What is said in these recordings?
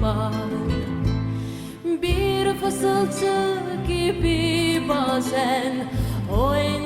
var Bir fısıltı gibi bazen o en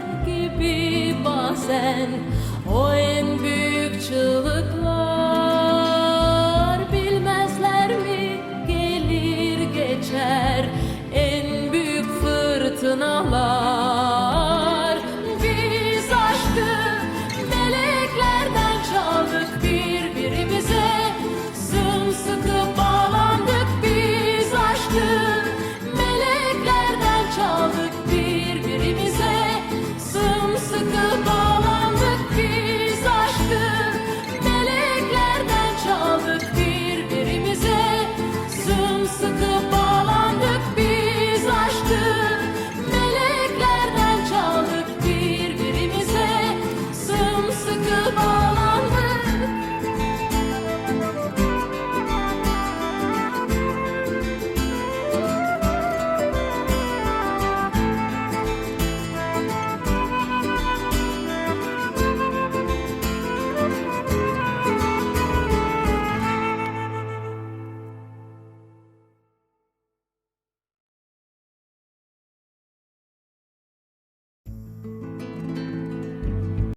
bazen o en büyük çığlıklar bilmezler mi? Gelir geçer en büyük fırtınalar. so good.